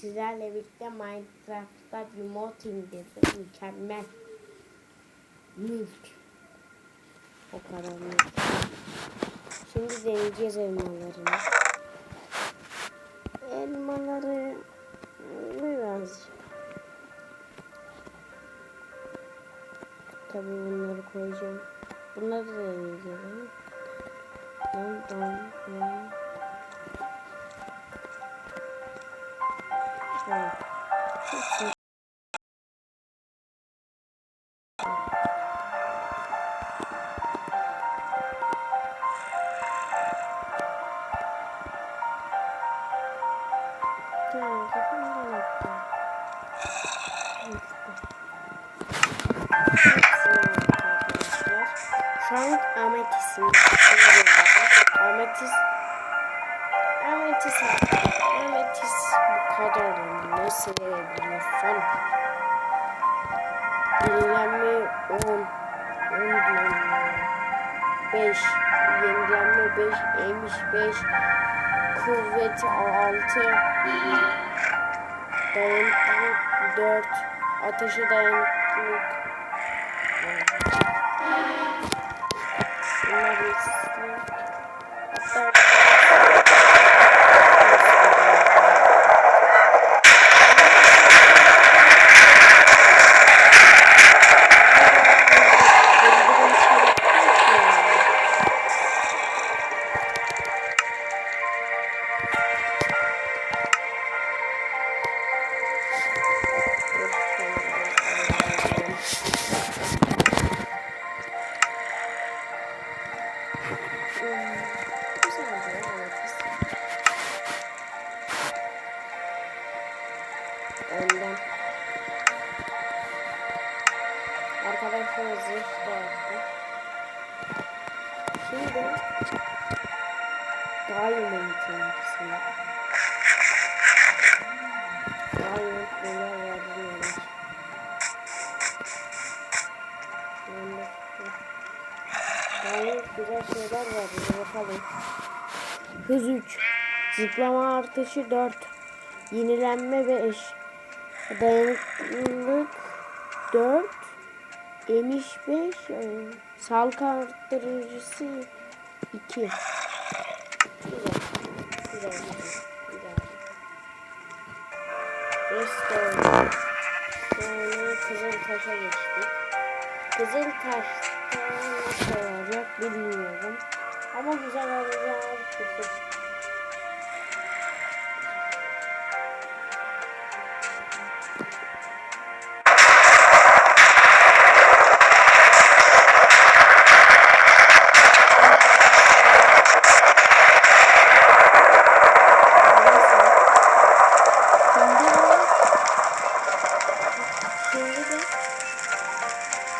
sizlerle birlikte Minecraft'ta remote indirdim. Mükemmel. Mülk. O kadar mülk. Şimdi deneyeceğiz elmalarını. Elmaları biraz Tabii bunları koyacağım. Bunları da deneyeceğim. Tamam, tamam, tamam. Evet. Arkadaşlar. Şu an ametisini Ametis Ametis Ametis bu kadar önemli. Nasıl verebiliyorsun? Yenilenme 10 10 diyorum. 5 Yenilenme 5 Emiş 5 Kuvvet 6 Dayanıklılık 4 Ateşe dayanıklılık Bye. Şeyler var. Bakalım. Hız 3. Zıplama artışı 4. Yenilenme 5. Dayanıklılık 4. Emiş 5. Sağlık arttırıcısı 2. Güzel. Güzel. Güzel. Güzel. Restore. Yani Kızıl Taş'a geçtik. Kızıl Taş'ta nasıl olacak bilmiyorum. Ama güzel de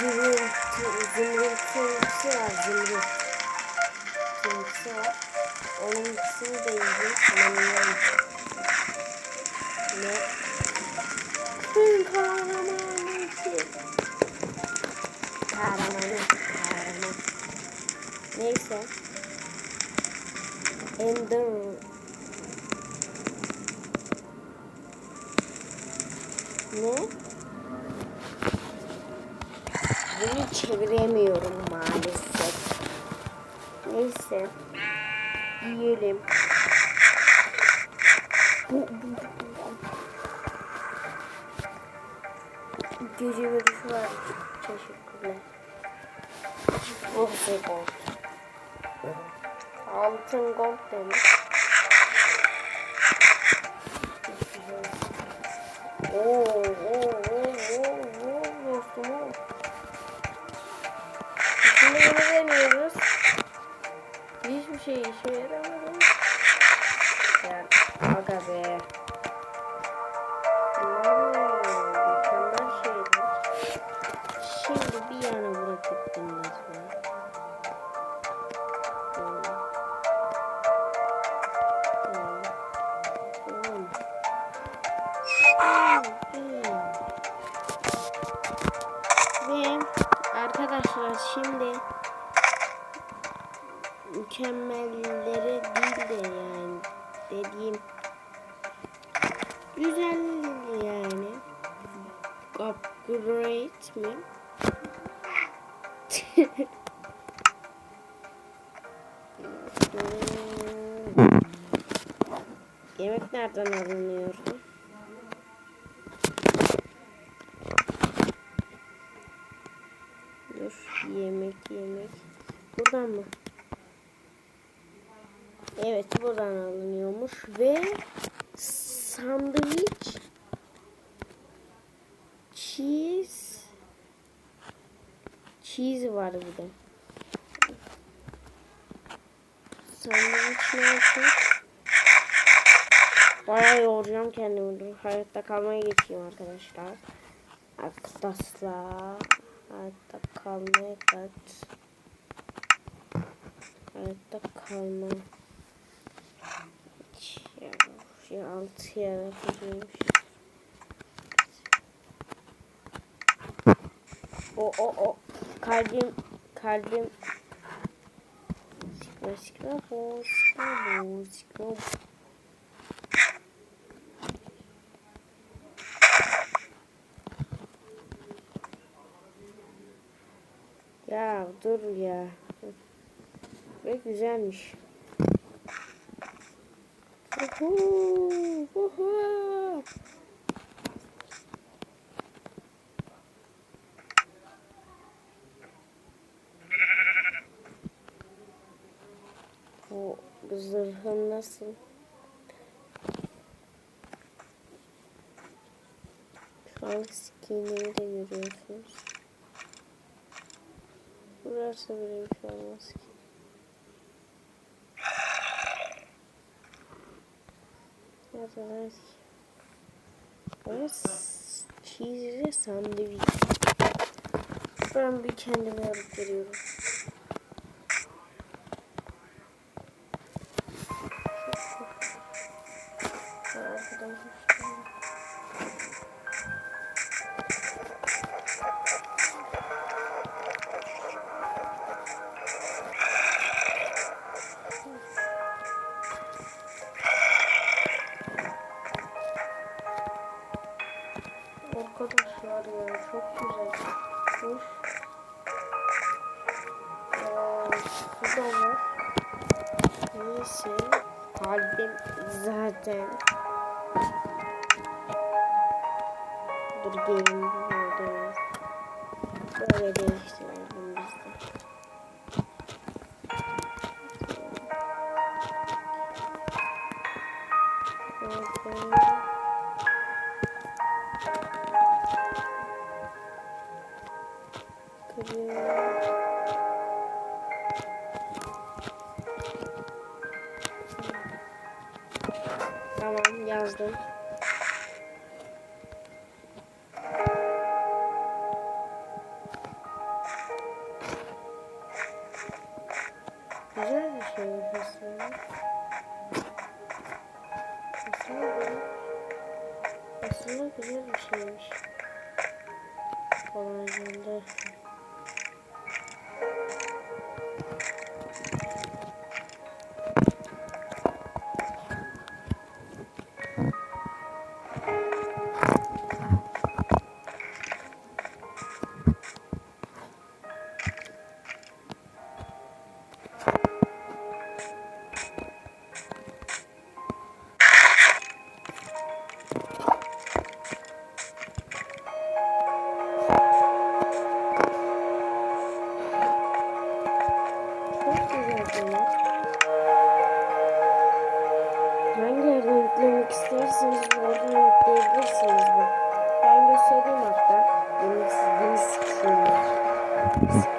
zümrüt, zümrüt var, zümrüt. Kırmızısı var. Onun ikisini de yiyeceğiz. Manıyorum. Ne? Tüm kahramanı ki. Kahramanı, kahraman. Neyse. Ender Ne? Bunu çeviremiyorum maalesef. Neyse. Yiyelim. Gece görüşü var. Teşekkürler. Altın gold demiş. Hiçbir şey işe yaramadı. Ya, aga be. Şimdi bir yana bırakıp dinleyeceğim. Ve arkadaşlar şimdi mükemmelleri değil de yani dediğim Güzel yani. Upgrade mi? Yemek nereden alınıyor? Dur yemek yemek. Buradan mı? Evet buradan alınıyormuş ve sandviç cheese cheese var bir. Sandviç ne yapacak? Bayağı yoracağım kendimi. Hayatta kalmaya geçeyim arkadaşlar. Arkadaşlar. Hayatta kalmaya kaç. Hayatta kalma. Ya, şu altı yere koymuş. O o o kalbim kalbim sikra bo sikra bo sikra bo. Ya dur ya. Ve güzelmiş. Bu zırhın nasıl? Şu an skinini de görüyorsunuz. Burası bile bir şey olmaz ki. Ki? Ama cheese'li sandviç. Ben bir kendime alıp veriyorum. Arkadaşlar ya çok güzel. Hoş. Ee, su da var. Neyse. Kalbim zaten. Dur gelin. Böyle değiştirelim Skin.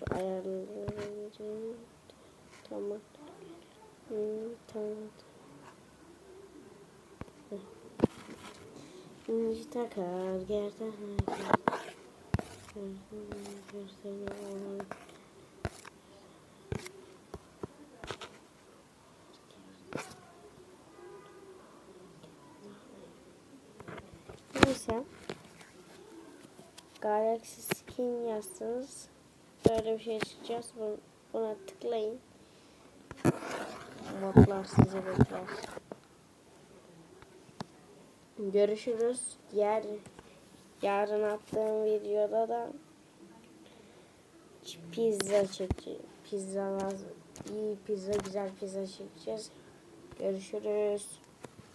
Dur ayarlayacağım. Tamam. Hmm, tamam. İnci takar gerden Neyse Galaxy Skin yazsınız böyle bir şey çıkacağız. Bu- Buna tıklayın. Modlar sizi bekler. Görüşürüz. Diğer yarın attığım videoda da pizza çekeceğiz. Pizza lazım. İyi pizza, güzel pizza çekeceğiz. Görüşürüz.